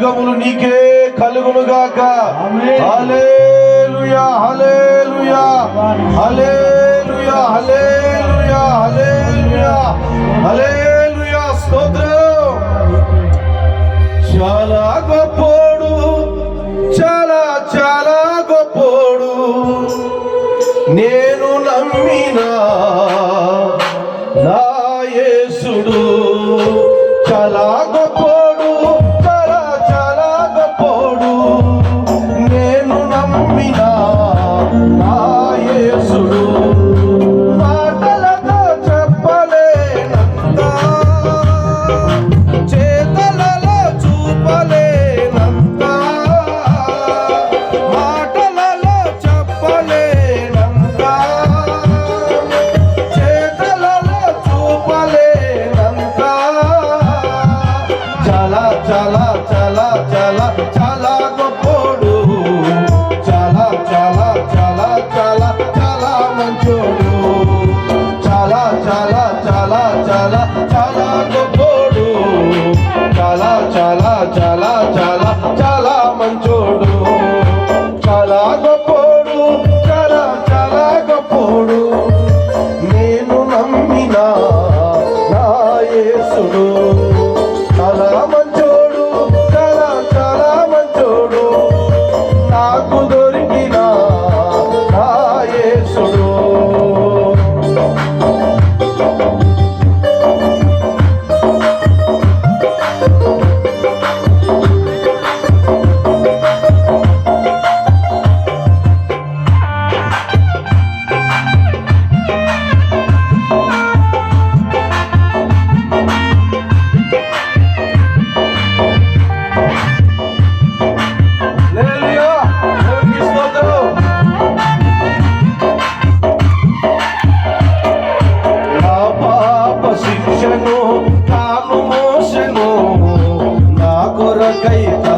అధికములు నీకే కలుగును గాక. హల్లెలూయా హల్లెలూయా హల్లెలూయా హల్లెలూయా హల్లెలూయా హల్లెలూయా స్తోత్రం. చాలా గొప్పోడు చాలా చాలా గొప్పోడు. నే చాలా చాలా చాలా చాలా చాలా Oh. branca